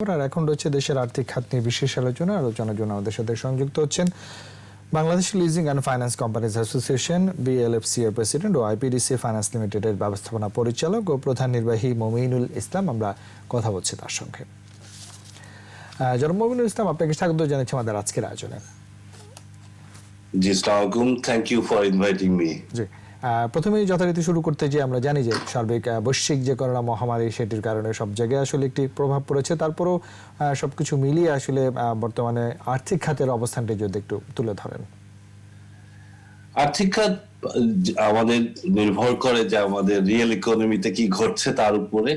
আর এখন রয়েছে দেশের আর্থিক খাত নিয়ে বিশেষ আলোচনা। আলোচনার জন্য আমাদের সাথে সংযুক্ত হচ্ছেন Bangladesh leasing and finance companies association BLFC এর প্রেসিডেন্ট ও আইপিডিসি ফাইন্যান্স লিমিটেডের ব্যবস্থাপনা পরিচালক ও প্রধান নির্বাহী মমিনুল ইসলাম। আমরা কথা বলছি তার সঙ্গে। জনাব মমিনুল ইসলাম আপনাকে স্বাগত জানাচ্ছি আমাদের আজকের আয়োজনে। জি সালামালাইকুম thank you for inviting me জি। প্রথমেই যথারীতি শুরু করতে যে আমরা জানি যে সার্বিক বৈশ্বিক যে করোনা মহামারী সেটির কারণে সব জায়গায় আসলে একটি প্রভাব পড়েছে। তারপরও আহ, সবকিছু মিলিয়ে আসলে বর্তমানে আর্থিক খাতের অবস্থানটি যদি একটু তুলে ধরেন। আর্থিক খাত আমাদের নির্ভর করে যে আমাদের রিয়েল ইকোনমিতে কি ঘটছে তার উপরে।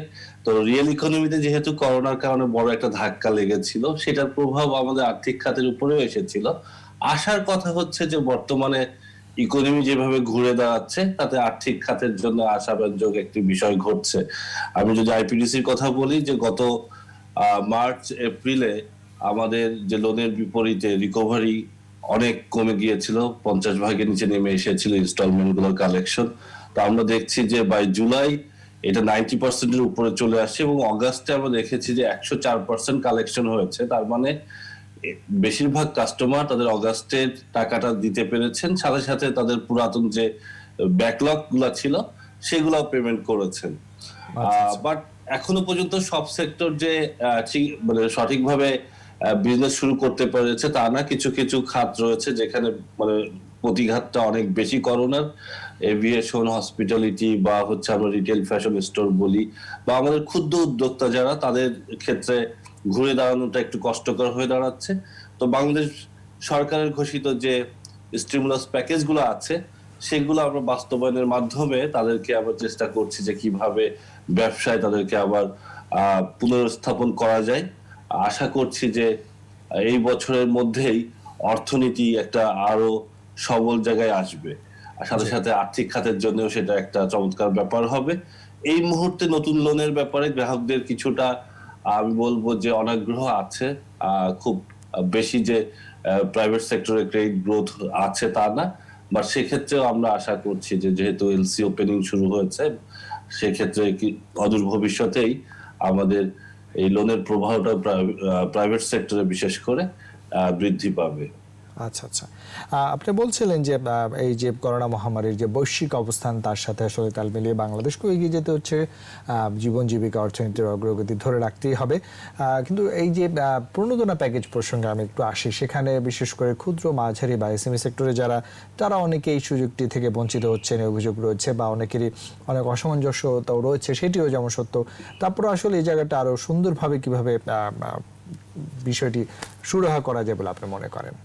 তো রিয়েল ইকোনমিতে যেহেতু করোনার কারণে বড় একটা ধাক্কা লেগেছিল সেটার প্রভাব আমাদের আর্থিক খাতের উপরেও এসেছিল। আসার কথা হচ্ছে যে বর্তমানে ইকোনমি যেভাবে ঘুরে দাঁড়াচ্ছে, তাতে আর্থিক খাতের জন্য আশাব্যঞ্জক একটি বিষয় ঘটছে। আমি যদি আইপিডিসির কথা বলি, যে গত মার্চ, এপ্রিলে আমাদের যে লোনের বিপরীতে রিকভারি অনেক কমে গিয়েছিল, পঞ্চাশ ভাগের নিচে নেমে এসেছিল ইনস্টলমেন্টগুলোর কালেকশন। তো আমরা দেখছি যে বাই জুলাই এটা নাইনটি পার্সেন্টের উপরে চলে আসছে এবং অগাস্টে আমরা দেখেছি যে একশো চার পার্সেন্ট কালেকশন হয়েছে। তার মানে বেশিরভাগ কাস্টমার তাদের অগাস্টের টাকাটা দিতে পেরেছেন সাথে সাথে তাদের পুরাতন যে ব্যাকলগগুলা ছিল সেগুলো পেমেন্ট করেছেন আচ্ছা। বাট এখনও পর্যন্ত সব সেক্টর যে ঠিক মানে সঠিকভাবে বিজনেস শুরু করতে পেরেছে তা না কিছু কিছু খাত রয়েছে যেখানে মানে প্রতিঘাতটা অনেক বেশি করোনার এভিয়েশন হসপিটালিটি বা হচ্ছে আমরা রিটেল ফ্যাশন স্টোর বলি বা আমাদের ক্ষুদ্র উদ্যোক্তা যারা তাদের ক্ষেত্রে ঘুরে দাঁড়ানোটা একটু কষ্টকর হয়ে দাঁড়াচ্ছে। তো বাংলাদেশ সরকারের ঘোষিত যে স্টিমুলাস প্যাকেজগুলো আছে সেগুলো আমরা বাস্তবায়নের মাধ্যমে তাদেরকে আবার চেষ্টা করছি যে কীভাবে ব্যবসায় তাদেরকে আবার পুনরস্থাপন করা যায়। আশা করছি যে এই বছরের মধ্যেই অর্থনীতি একটা আরও সবল জায়গায় আসবে। আর সাথে সাথে আর্থিক খাতের জন্যও সেটা একটা চমৎকার ব্যাপার হবে। এই মুহূর্তে নতুন লোনের ব্যাপারে গ্রাহকদের কিছুটা আমি বলব যে অনাগ্রহ আছে খুব বেশি যে প্রাইভেট সেক্টরে ক্রেডিট গ্রোথ আছে তা না বা সেক্ষেত্রেও আমরা আশা করছি যে যেহেতু এলসি ওপেনিং শুরু হয়েছে, সেক্ষেত্রে কি অদূর ভবিষ্যতেই আমাদের এই লোনের প্রবাহটা প্রাইভেট সেক্টরে বিশেষ করে বৃদ্ধি পাবে। আচ্ছা আচ্ছা। আপনি বলছিলেন যে এই যে করোনা মহামারীর যে বৈশ্বিক অবস্থান, তার সাথে আসলে তাল মিলিয়ে বাংলাদেশকেও এগিয়ে যেতে হচ্ছে। জীবন জীবিকা, অর্থনীতির অগ্রগতি ধরে রাখতেই হবে। কিন্তু এই যে প্রণোদনা প্যাকেজ প্রসঙ্গে আমি একটু আসি। সেখানে বিশেষ করে ক্ষুদ্র, মাঝারি বা এসএমই সেক্টরে যারা, তারা অনেকে এই সুযোগটি থেকে বঞ্চিত হচ্ছেন অভিযোগ রয়েছে বা অনেকেরই অনেক অসামঞ্জস্যতাও রয়েছে, সেটিও যেমন সত্য। তারপরে আসলে এই জায়গাটা আরও সুন্দরভাবে কীভাবে বিষয়টি সুরাহা করা যায় বলে আপনি মনে করেন?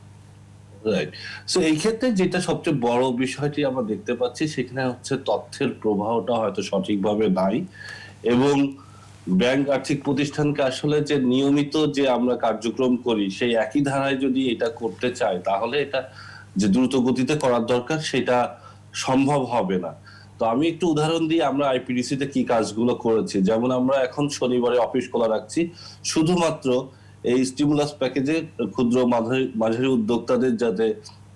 সো এই ক্ষেত্রে যেটা সবচেয়ে বড় বিষয়টি আমরা দেখতে পাচ্ছি, সেখানে হচ্ছে তথ্যের প্রবাহটা হয়তো সঠিকভাবে নাই এবং ব্যাংক আর্থিক প্রতিষ্ঠানকে আসলে যে নিয়মিত যে আমরা কার্যক্রম করি, সেই একই ধারায় যদি এটা করতে চাই তাহলে এটা যে দ্রুত গতিতে করার দরকার, সেটা সম্ভব হবে না। তো আমি একটু উদাহরণ দিই আমরা আইপিডিসি তে কি কাজগুলো করেছি। যেমন আমরা এখন শনিবারে অফিস খোলা রাখছি, শুধুমাত্র এই স্টিমুলাস প্যাকেজে ক্ষুদ্র মাঝারি উদ্যোক্তাদের যাতে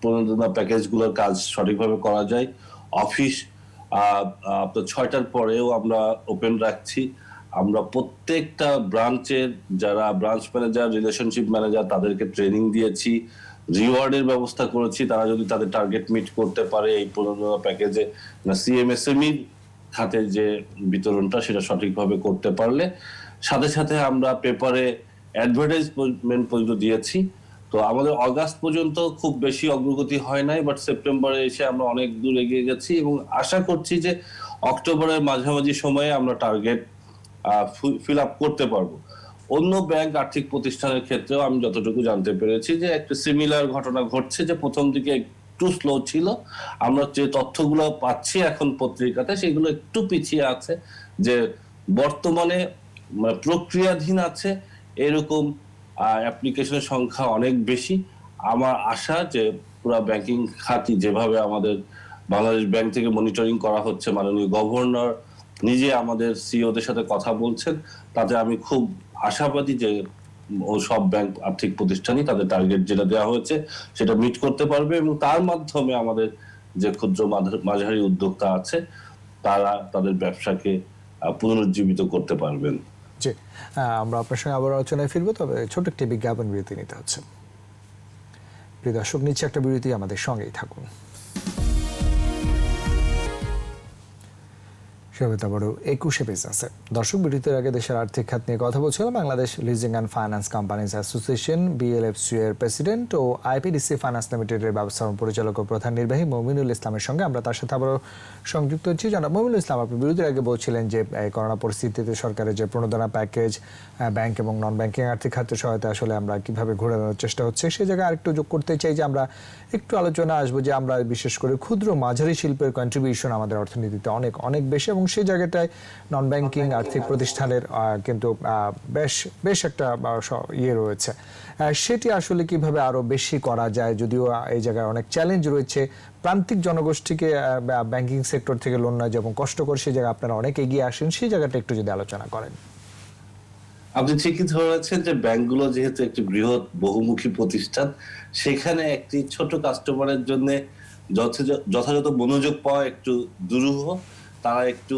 প্রণোদনা প্যাকেজগুলোর কাজ সঠিকভাবে করা যায়। অফিস আপনার ছয়টার পরেও আমরা ওপেন রাখছি। আমরা প্রত্যেকটা ব্রাঞ্চের যারা ব্রাঞ্চ ম্যানেজার রিলেশনশিপ ম্যানেজার তাদেরকে ট্রেনিং দিয়েছি। রিওয়ার্ডের ব্যবস্থা করেছি। তারা যদি তাদের টার্গেট মিট করতে পারে এই প্রণোদনা প্যাকেজে না সিএমএসএমই খাতে যে বিতরণটা সেটা সঠিকভাবে করতে পারলে। সাথে সাথে আমরা পেপারে অ্যাডভার্টাইজমেন্ট পর্যন্ত দিয়েছি। তো আমাদের অগাস্ট পর্যন্ত খুব বেশি অগ্রগতি হয় নাই বাট সেপ্টেম্বরে এসে আমরা অনেক দূর এগিয়ে গেছি এবং আশা করছি যে অক্টোবরের মাঝামাঝি সময়ে আমরা টার্গেট ফিল আপ করতে পারব। অন্য ব্যাংক আর্থিক প্রতিষ্ঠানের ক্ষেত্রেও আমি যতটুকু জানতে পেরেছি যে একটা সিমিলার ঘটনা ঘটছে যে প্রথম দিকে একটু স্লো ছিল। আমরা যে তথ্যগুলো পাচ্ছি এখন পত্রিকাতে সেগুলো একটু পিছিয়ে আছে, যে বর্তমানে মানে প্রক্রিয়াধীন আছে এরকম অ্যাপ্লিকেশনের সংখ্যা অনেক বেশি। আমার আশা যে পুরো ব্যাংকিং খাতি যেভাবে আমাদের বাংলাদেশ ব্যাংক থেকে মনিটরিং করা হচ্ছে, মাননীয় গভর্নর নিজে আমাদের সিওদের সাথে কথা বলছেন, তাতে আমি খুব আশাবাদী যে ও সব ব্যাংক আর্থিক প্রতিষ্ঠানই তাদের টার্গেট যেটা দেওয়া হয়েছে, সেটা মিট করতে পারবে এবং তার মাধ্যমে আমাদের যে ক্ষুদ্র মাঝারি- মাঝারি উদ্যোক্তা আছে, তারা তাদের ব্যবসাকে পুনরুজ্জীবিত করতে পারবেন। জি আমরা আপনার সঙ্গে আবার আলোচনায় ফিরবো, তবে ছোট একটি বিজ্ঞাপন বিরতি নিতে হচ্ছে। প্রিয় দর্শক নিচ্ছে একটা বিরতি আমাদের সঙ্গেই থাকুন। সবেতা বড় একুশে পেজ আছে। দর্শক, বিরতির আগে দেশের আর্থিক খাত নিয়ে কথা বলছিলাম। Bangladesh leasing and finance companies association BLFC এর প্রেসিডেন্ট ও আইপিডিসি ফাইন্যান্স লিমিটেডের ব্যবস্থাপনা পরিচালক ও প্রধান নির্বাহী মমিনুল ইসলামের সঙ্গে আমরা তার সাথে আবারও সংযুক্ত হচ্ছি। জানাব মমিনুল ইসলাম, আপনি বিরতির আগে বলছিলেন যে করোনা পরিস্থিতিতে সরকারের যে প্রণোদনা প্যাকেজ ব্যাংক এবং নন ব্যাংকিং আর্থিক খাতের সহায়তা, আসলে আমরা কীভাবে ঘোরানোর চেষ্টা হচ্ছে সেই জায়গায় আরেকটু যোগ করতে চাই যে, আমরা একটু আলোচনা আসব যে, আমরা বিশেষ করে ক্ষুদ্র মাঝারি শিল্পের কন্ট্রিবিউশন আমাদের অর্থনীতিতে অনেক অনেক বেশি এবং সেই জায়গাটায় নন ব্যাংকিং আর্থিক প্রতিষ্ঠানের কিন্তু বেশ বেশ একটা ইয়ে রয়েছে। সেটি আসলে কীভাবে আরও বেশি করা যায়? যদিও এই জায়গায় অনেক চ্যালেঞ্জ রয়েছে। প্রান্তিক জনগোষ্ঠীকে ব্যাংকিং সেক্টর থেকে লোন নেওয়া যেমন কষ্টকর সেই জায়গায় আপনারা অনেক এগিয়ে আসেন। সেই জায়গাটা একটু যদি আলোচনা করেন। আপনি ঠিকই ধরেছেন যে ব্যাংকগুলো যেহেতু একটি বৃহৎ বহুমুখী প্রতিষ্ঠান সেখানে একটি ছোট কাস্টমারের জন্য যথায- যথাযথ মনোযোগ পাওয়া একটু দুরূহ। তারা একটু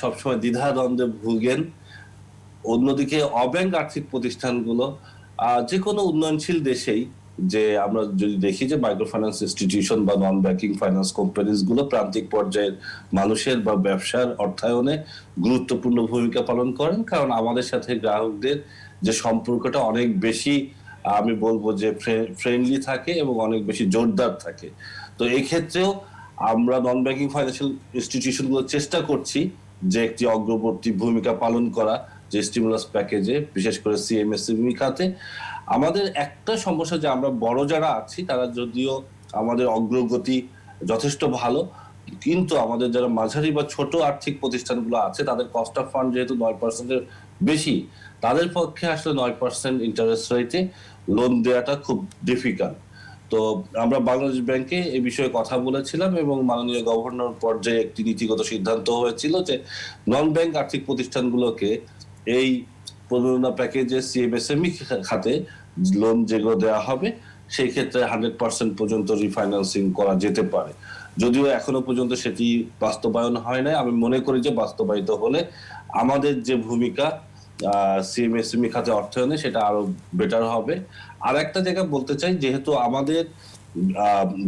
সবসময় দ্বিধাদ্বন্দ্বে ভুগেন। অন্যদিকে অব্যাংক আর্থিক প্রতিষ্ঠানগুলো যে কোনো উন্নয়নশীল দেশেই যে আমরা যদি দেখি যে মাইক্রো ফাইন্যান্স ইনস্টিটিউশন বা নন ব্যাংকিং ফাইন্যান্স কোম্পানিজগুলো প্রান্তিক পর্যায়ের মানুষের বা ব্যবসার অর্থায়নে গুরুত্বপূর্ণ ভূমিকা পালন করেন। কারণ আমাদের সাথে গ্রাহকদের যে সম্পর্কটা অনেক বেশি, আমি বলব যে ফ্রেন্ডলি থাকে এবং অনেক বেশি জোরদার থাকে। তো এই ক্ষেত্রেও আমরা নন ব্যাংকিং ফাইন্যান্সিয়াল ইনস্টিটিউশনগুলো চেষ্টা করছি যে একটি অগ্রবর্তী ভূমিকা পালন করা, যে স্টিমুলাস প্যাকেজে বিশেষ করে সিএমএসএমই খাতে আমাদের একটা সমস্যা যে আমরা বড় যারা আছি, তারা যদিও আমাদের অগ্রগতি যথেষ্ট ভালো, কিন্তু আমাদের যারা মাঝারি বা ছোট আর্থিক প্রতিষ্ঠানগুলো আছে, তাদের কস্ট অফ ফান্ড যেহেতু নয় পার্সেন্টের বেশি, তাদের পক্ষে আসলে নয় পার্সেন্ট ইন্টারেস্ট রেটে লোন দেওয়াটা খুব ডিফিকাল্ট তো আমরা বাংলাদেশ ব্যাংকে এই বিষয়ে কথা বলেছিলাম এবং মাননীয় গভর্নর পর্যায়ে একটি নীতিগত সিদ্ধান্ত হয়েছিল যে নন ব্যাংক আর্থিক প্রতিষ্ঠানগুলোকে এই প্রণোদনা প্যাকেজে সিএমএসএমই খাতে লোন যেগুলো দেওয়া হবে, সেই ক্ষেত্রে হান্ড্রেড পার্সেন্ট পর্যন্ত রিফাইন্যান্সিং করা যেতে পারে। যদিও এখনও পর্যন্ত সেটি বাস্তবায়ন হয় নাই। আমি মনে করি যে বাস্তবায়িত হলে আমাদের যে ভূমিকা সিএমএসএমই খাতে অর্থায়নে সেটা আরও বেটার হবে। আর একটা জায়গা বলতে চাই, যেহেতু আমাদের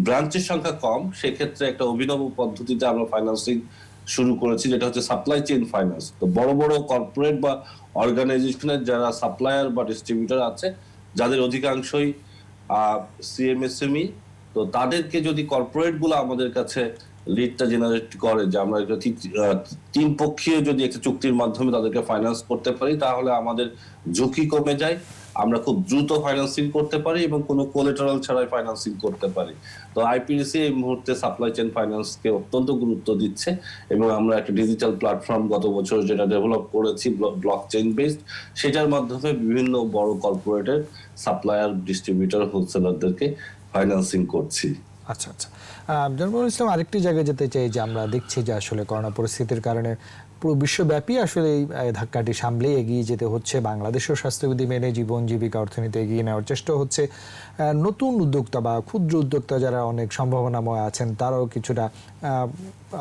ব্রাঞ্চের সংখ্যা কম, সেক্ষেত্রে একটা অভিনব পদ্ধতিতে আমরা ফাইন্যান্সিং শুরু করেছি, যেটা হচ্ছে সাপ্লাই চেইন ফাইন্যান্স তো বড় বড় কর্পোরেট বা অর্গানাইজেশনের যারা সাপ্লায়ার বা ডিস্ট্রিবিউটর আছে, যাদের অধিকাংশই সিএমএসএমই তো তাদেরকে যদি কর্পোরেটগুলো আমাদের কাছে লিডটা জেনারেট করে যে আমরা একটা তিন পক্ষীয় যদি একটা চুক্তির মাধ্যমে তাদেরকে ফাইন্যান্স করতে পারি, তাহলে আমাদের ঝুঁকি কমে যায়। আমরা খুব দ্রুত ফাইন্যান্সিং করতে পারি এবং কোনো কোলেটারাল ছাড়াই ফাইন্যান্সিং করতে পারি। তো আইপিডিসি এই মুহূর্তে সাপ্লাই চেইন ফাইন্যান্সকে অত্যন্ত গুরুত্ব দিচ্ছে এবং আমরা একটা ডিজিটাল প্ল্যাটফর্ম গত বছর যেটা ডেভেলপ করেছি ব্লক চেইন বেসড সেটার মাধ্যমে বিভিন্ন বড় কর্পোরেটের সাপ্লায়ার ডিস্ট্রিবিউটর হোলসেলারদেরকে ফাইন্যান্সিং করছি। আচ্ছা আচ্ছা। জনবল ইসলাম আরেকটি জায়গায় যেতে চাই যে আমরা দেখছি যে আসলে করোনা পরিস্থিতির কারণে পুরো বিশ্বব্যাপী আসলে এই ধাক্কাটি সামলে এগিয়ে যেতে হচ্ছে। বাংলাদেশের স্বাস্থ্যবিধি মেনে জীবন জীবিকা অর্থনীতি এগিয়ে নেওয়ার চেষ্টা হচ্ছে। নতুন উদ্যোক্তা বা ক্ষুদ্র উদ্যোক্তা যারা অনেক সম্ভাবনাময় আছেন, তারাও কিছুটা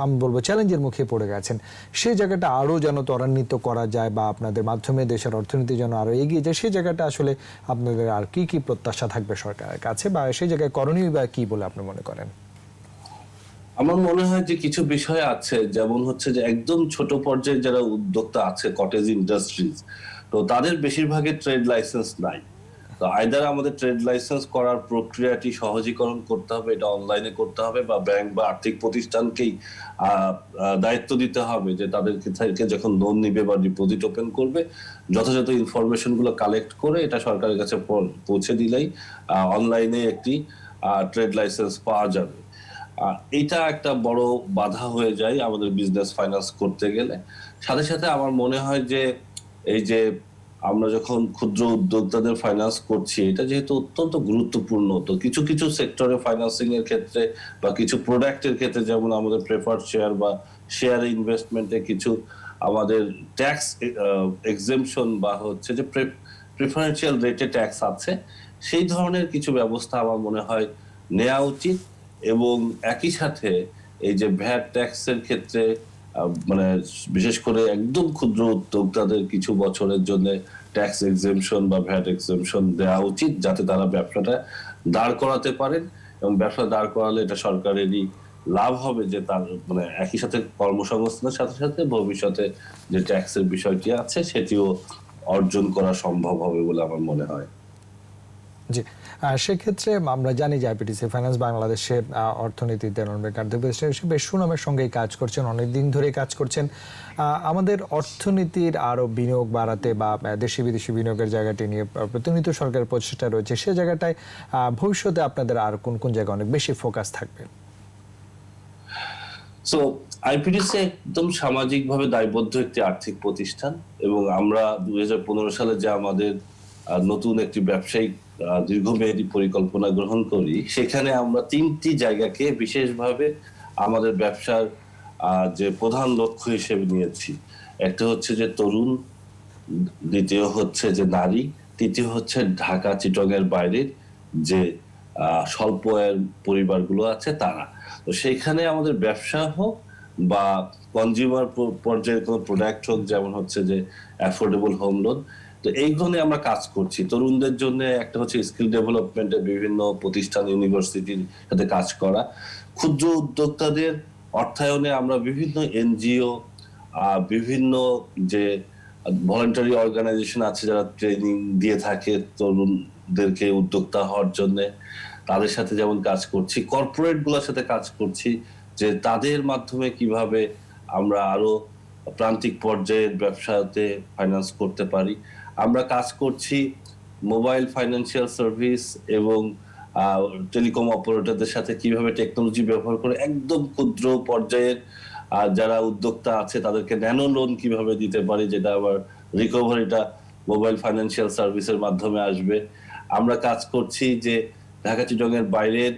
আমি বলব চ্যালেঞ্জের মুখে পড়ে গেছেন। সেই জায়গাটা আরও যেন ত্বরান্বিত করা যায় বা আপনাদের মাধ্যমে দেশের অর্থনীতি যেন আরও এগিয়ে যায়, সেই জায়গাটা আসলে আপনাদের আর কি কি প্রত্যাশা থাকবে সরকারের কাছে বা সেই জায়গায় করণীয় বা কী বলে আপনি মনে করেন? আমার মনে হয় যে কিছু বিষয় আছে, যেমন হচ্ছে যে একদম ছোট পর্যায়ে যারা উদ্যোক্তা আছে কটেজ ইন্ডাস্ট্রিজ তো তাদের বেশিরভাগের ট্রেড লাইসেন্স নাই। তো আইদার আমাদের ট্রেড লাইসেন্স করার প্রক্রিয়াটি সহজীকরণ করতে হবে, এটা অনলাইনে করতে হবে বা ব্যাংক বা আর্থিক প্রতিষ্ঠানকেই দায়িত্ব দিতে হবে যে তাদেরকে থেকে যখন লোন নিবে বা ডিপোজিট ওপেন করবে, যথাযথ ইনফরমেশনগুলো কালেক্ট করে এটা সরকারের কাছে পৌঁছে দিলেই অনলাইনে একটি ট্রেড লাইসেন্স পাওয়া যাবে। আহ, এইটা একটা বড় বাধা হয়ে যায় আমাদের বিজনেস ফাইন্যান্স করতে গেলে। সাথে সাথে আমার মনে হয় যে এই যে আমরা যখন ক্ষুদ্র উদ্যোক্তাদের ফাইন্যান্স করছি এটা যেহেতু অত্যন্ত গুরুত্বপূর্ণ তো কিছু কিছু সেক্টরে ফাইন্যান্সিং এর ক্ষেত্রে বা কিছু প্রোডাক্টের ক্ষেত্রে যেমন আমাদের প্রেফার্ড শেয়ার বা শেয়ার ইনভেস্টমেন্টে কিছু আমাদের ট্যাক্স এক্সেমশন বা হচ্ছে যে প্রিফারেন্সিয়াল রেটে ট্যাক্স আছে সেই ধরনের কিছু ব্যবস্থা আমার মনে হয় নেওয়া উচিত। এবং একই সাথে এই যে ভ্যাট ট্যাক্সের ক্ষেত্রে মানে বিশেষ করে একদম ক্ষুদ্র উদ্যোক্তাদের কিছু বছরের জন্য ট্যাক্স এক্সেমশন বা ভ্যাট এক্সেমশন দেওয়া উচিত যাতে তারা ব্যবসাটা দাঁড় করাতে পারেন এবং ব্যবসা দাঁড় করালে এটা সরকারেরই লাভ হবে যে তার মানে একই সাথে কর্মসংস্থানের সাথে সাথে ভবিষ্যতে যে ট্যাক্সের বিষয়টি আছে সেটিও অর্জন করা সম্ভব হবে বলে আমার মনে হয়। জি। সেক্ষেত্রে আমরা জানি যে আইপিটিসি ফাইন্যান্স বাংলাদেশে অর্থনীতিতে রণবীর কার্যপ্রতিষ্ঠান সুনামের সঙ্গেই কাজ করছেন অনেক দিন ধরেই কাজ করছেন। আমাদের অর্থনীতির আরও বিনিয়োগ বাড়াতে বা দেশি বিদেশি বিনিয়োগের জায়গাটি নিয়ে আহ, প্রতিনিয়ত সরকারের প্রচেষ্টা রয়েছে সে জায়গাটায় ভবিষ্যতে আপনাদের আর কোন কোন জায়গায় অনেক বেশি ফোকাস থাকবে? সো আইপিডিসি একদম সামাজিকভাবে দায়বদ্ধ একটি আর্থিক প্রতিষ্ঠান এবং আমরা দুই হাজার পনেরো সালে যে আমাদের নতুন একটি ব্যবসায়িক দীর্ঘমেয়াদী পরিকল্পনা গ্রহণ করি, সেখানে আমরা তিনটি জায়গাকে বিশেষভাবে আমাদের ব্যবসার যে প্রধান লক্ষ্য হিসেবে নিয়েছি। একটা হচ্ছে যে তরুণ, দ্বিতীয় হচ্ছে যে নারী, তৃতীয় হচ্ছে ঢাকা চিটগের বাইরের যে স্বল্প আয়ের পরিবারগুলো আছে তারা। তো সেইখানে আমাদের ব্যবসা হোক বা কনজিউমার পর্যায়ের কোনো প্রোডাক্ট হোক, যেমন হচ্ছে যে অ্যাফোর্ডেবল হোম লোন তো এইগুলো নিয়ে আমরা কাজ করছি। তরুণদের জন্য একটা হচ্ছে স্কিল ডেভেলপমেন্টের বিভিন্ন প্রতিষ্ঠান ইউনিভার্সিটির সাথে কাজ করা। ক্ষুদ্র উদ্যোক্তাদের অর্থায়নে আমরা বিভিন্ন এনজিও বিভিন্ন যে ভলেন্টারি অর্গানাইজেশন আছে যারা ট্রেনিং দিয়ে থাকে তরুণদেরকে উদ্যোক্তা হওয়ার জন্য, তাদের সাথে যেমন কাজ করছি। কর্পোরেটগুলোর সাথে কাজ করছি যে তাদের মাধ্যমে কীভাবে আমরা আরও প্রান্তিক পর্যায়ের ব্যবসাতে ফাইন্যান্স করতে পারি। আমরা কাজ করছি মোবাইল ফাইন্যান্সিয়াল সার্ভিস এবং টেলিকম অপারেটরদের সাথে কীভাবে টেকনোলজি ব্যবহার করে একদম ক্ষুদ্র পর্যায়ের যারা উদ্যোক্তা আছে তাদেরকে ন্যানো লোন কীভাবে দিতে পারি যেটা আবার রিকভারিটা মোবাইল ফাইন্যান্সিয়াল সার্ভিসের মাধ্যমে আসবে। আমরা কাজ করছি যে ঢাকা চিটংয়ের বাইরের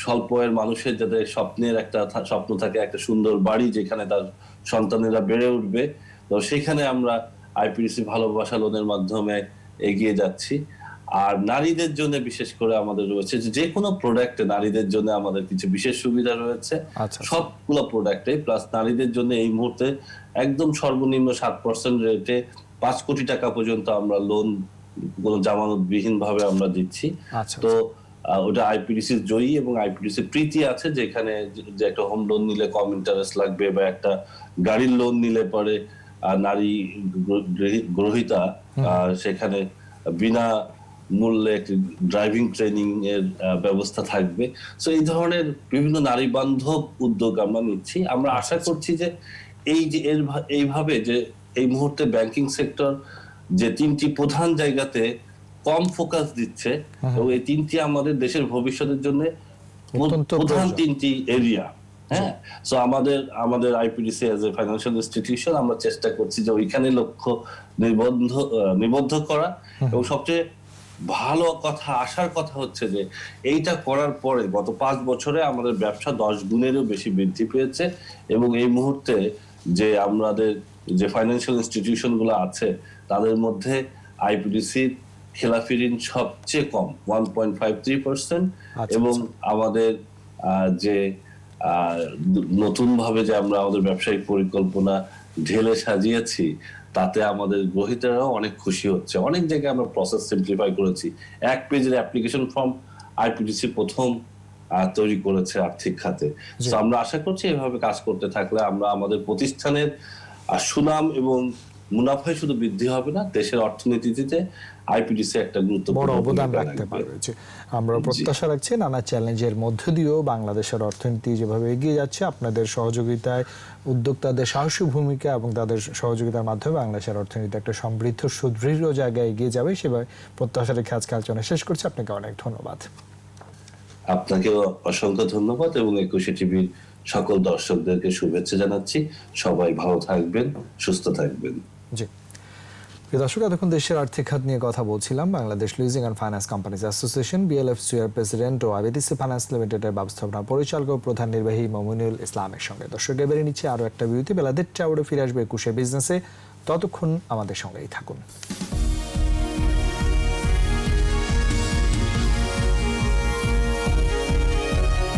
স্বল্প মানুষের যাতে স্বপ্নের একটা স্বপ্ন থাকে একটা সুন্দর বাড়ি যেখানে তার সন্তানেরা বেড়ে উঠবে, তো সেখানে আমরা আইপিডিসি ভালোবাসা লোনের মাধ্যমে এগিয়ে যাচ্ছি। আর নারীদের জন্য বিশেষ করে আমাদের রয়েছে যে কোনো প্রোডাক্টে নারীদের জন্য আমাদের কিছু বিশেষ সুবিধা রয়েছে। আচ্ছা, আচ্ছা। সবগুলো প্রোডাক্টে প্লাস নারীদের জন্য এই মুহূর্তে একদম সর্বনিম্ন সাত পার্সেন্ট রেটে পাঁচ কোটি টাকা পর্যন্ত আমরা লোন কোনো জামানতবিহীন ভাবে আমরা দিচ্ছি। আচ্ছা, তো ওটা আইপিডিসি জয়ী এবং আইপিডিসি প্রীতি আছে যেখানে যে- একটা হোম লোন নিলে কম ইন্টারেস্ট লাগবে বা একটা গাড়ির লোন নিলে পরে নারী গ্র- গ্রহী- গ্রহীতা সেখানে বিনা মূল্যে একটি ড্রাইভিং ট্রেনিং এর ব্যবস্থা থাকবে। সো এই ধরনের বিভিন্ন নারী বান্ধব উদ্যোগ আমরা নিচ্ছি। আমরা আশা করছি যে এই যে এর এইভাবে যে এই মুহূর্তে ব্যাংকিং সেক্টর যে তিনটি প্রধান জায়গাতে কম ফোকাস দিচ্ছে এবং এই তিনটি আমাদের দেশের ভবিষ্যতের জন্য প্রধান তিনটি এরিয়া হ্যাঁ? সো আমাদের আমাদের IPDC as a financial institution আমরা চেষ্টা করছি যে ওইখানে লক্ষ্য নিবন্ধ নিবদ্ধ করা। এবং সবচেয়ে ভালো কথা আসার কথা হচ্ছে যে এইটা করার পরে গত পাঁচ বছরে আমাদের ব্যবসা দশ গুণেরও বেশি বৃদ্ধি পেয়েছে। এবং এই মুহূর্তে যে আমাদের যে ফাইন্যান্সিয়াল ইনস্টিটিউশনগুলো আছে তাদের মধ্যে আইপিডিসির খেলাফি ঋণ সবচেয়ে কম one point five three percent আচ্ছা, এবং আমাদের আহ, যে নতুন ভাবে যে আমরা আমাদের ব্যবসায়িক পরিকল্পনা ঢেলে সাজিয়েছি তাতে আমাদের গ্রহীতারাও অনেক খুশি হচ্ছে। অনেক জায়গায় আমরা প্রসেস সিম্পলিফাই করেছি। এক পেজের অ্যাপ্লিকেশন ফর্ম আইপিডিসি প্রথম তৈরি করেছে আর্থিক খাতে। তো আমরা আশা করছি এভাবে কাজ করতে থাকলে আমরা আমাদের প্রতিষ্ঠানের সুনাম এবং মুনাফায় শুধু বৃদ্ধি হবে না দেশের অর্থনীতিতে আইপিডিসি একটা গুরুত্বপূর্ণ অবদান রাখতে পারবে আমরা প্রত্যাশা রাখছি নানা চ্যালেঞ্জের মধ্য দিয়েও বাংলাদেশের অর্থনীতি যেভাবে এগিয়ে যাচ্ছে আপনাদের সহযোগিতায় উদ্যোক্তাদের সাহসী ভূমিকা এবং তাদের সহযোগিতার মাধ্যমে বাংলাদেশের অর্থনীতি একটা সমৃদ্ধ সুদৃঢ় জায়গায় এগিয়ে যাবে সেভাবে প্রত্যাশা রেখে আজকে আলোচনা শেষ করছি। আপনাকে অনেক ধন্যবাদ। আপনাকেও অসংখ্য ধন্যবাদ এবং একুশে টিভির সকল দর্শকদেরকে শুভেচ্ছা জানাচ্ছি। সবাই ভালো থাকবেন সুস্থ থাকবেন। জি। প্রিয় দর্শক, এতক্ষণ দেশের আর্থিক খাত নিয়ে কথা বলছিলাম। Bangladesh leasing and finance companies association BLF এর প্রেসিডেন্ট ও আইবিডিসি ফাইন্যান্স লিমিটেডের ব্যবস্থাপনা পরিচালক ও প্রধান নির্বাহী মমিনুল ইসলামের সঙ্গে। দর্শক, এবারে নিচ্ছে আরও একটা বিরতি। বেলা দেড়টা ফিরে আসবে একুশে বিজনেসে ততক্ষণ আমাদের সঙ্গেই থাকুন।